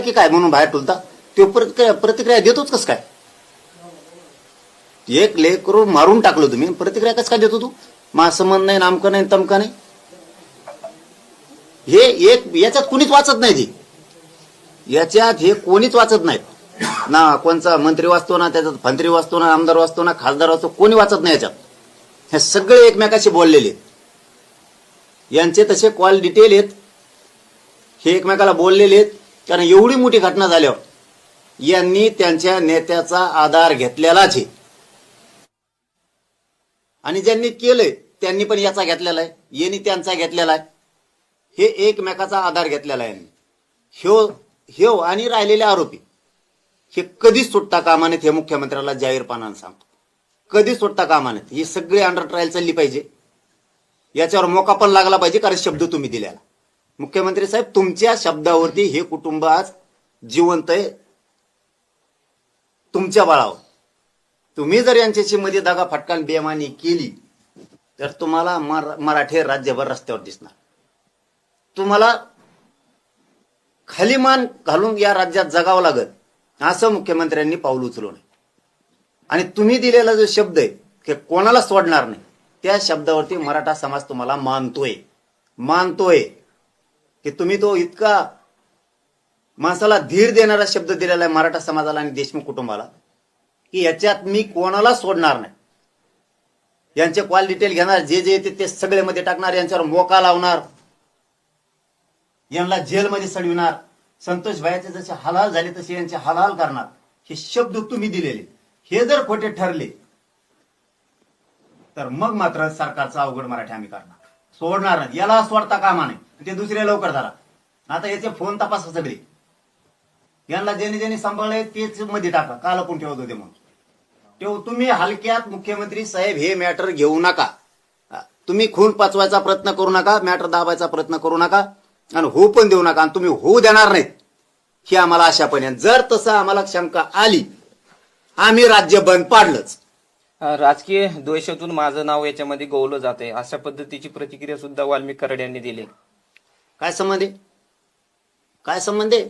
की काय म्हणून बाहेर टुलता तो प्रतिक्रिया प्रतिक्रिया देतोच कस काय? एक लेकरू मारून टाकलो तुम्ही प्रतिक्रिया कस काय देतो तू? मासमन नाही नामकं नाही तमकं नाही. हे एक याच्यात कुणीच वाचत नाही ती. याच्यात हे कोणीच वाचत नाहीत. ना कोणचा मंत्री वाचतो ना त्याच्यात मंत्री वाचतो ना आमदार वाचतो ना खासदार वाचतो कोणी वाचत नाही याच्यात. हे सगळे एकमेकाशी बोललेले आहेत. यांचे तसे कॉल डिटेल आहेत. हे एकमेकाला बोललेले आहेत. कारण एवढी मोठी घटना झाल्यावर यांनी त्यांच्या नेत्याचा आधार घेतलेलाच आहे. आणि ज्यांनी केलंय त्यांनी पण याचा घेतलेला आहे. यांनी त्यांचा घेतलेला आहे. हे एकमेकाचा आधार घेतलेला आहे. यांनी. ह्यो ह्यो आणि राहिलेले आरोपी. हे कधीच सुटता कामा नयेत हे मुख्यमंत्र्याला जाहीरपणानं सांगतो. कधीच सुटता कामा नयेत. ही सगळी अंडर ट्रायल चालली पाहिजे. याच्यावर मोका पण लागला पाहिजे कारण शब्द तुम्ही दिलेला. मुख्यमंत्री साहेब तुमच्या शब्दावरती हे कुटुंब आज जिवंत आहे. तुमच्या बाळावर. तुम्ही जर यांच्याशी मध्ये दगा फटकान बेमानी केली तर तुम्हाला मर- राज्यभर रस्त्यावर दिसणार. तुम्हाला खाली मान घालून या राज्यात जगावं लागत असं मुख्यमंत्र्यांनी पाऊल उचलू नये आणि तुम्ही दिलेला जो शब्द आहे की कोणाला सोडणार नाही. त्या शब्दावरती मराठा समाज तुम्हाला मानतोय. मानतोय. की तुम्ही तो इतका माणसाला धीर देणारा शब्द दिलेला आहे मराठा समाजाला आणि देशमुख कुटुंबाला की याच्यात मी कोणाला सोडणार नाही. यांचे कॉल डिटेल घेणार जे जे येते ते सगळे मध्ये टाकणार यांच्यावर मोका लावणार यांना जेलमध्ये सडविणार संतोष भायाचे जसे हलाल झाले तसे यांचे हलाल करणार हे शब्द तुम्ही दिलेले हे जर खोटे ठरले तर मग मात्र सरकारचा अवघड मराठी आम्ही करणार. सोडणार नाही. याला सोडता कामा नाही ते दुसरे लवकर झाला आता याचे फोन तपासा सगळे. यांना ज्यांनी ज्यांनी सांभाळले तेच मध्ये टाका. काल पण ठेवत होते म्हणून? ठेवू तुम्ही हलक्यात मुख्यमंत्री साहेब हे मॅटर घेऊ नका. तुम्ही खून पचवायचा प्रयत्न करू नका मॅटर दाबायचा प्रयत्न करू नका आणि हो पण देऊ नका आणि तुम्ही होऊ देणार नाहीत ही आम्हाला आशा पण जर तसं आम्हाला शंका आली आम्ही राज्य बंद पाडलंच. राजकीय द्वेषातून माझं नाव याच्यामध्ये गोवलं जात आहे अशा पद्धतीची प्रतिक्रिया सुद्धा वाल्मिक कराड यांनी दिली. काय संबंध आहे? काय संबंध आहे?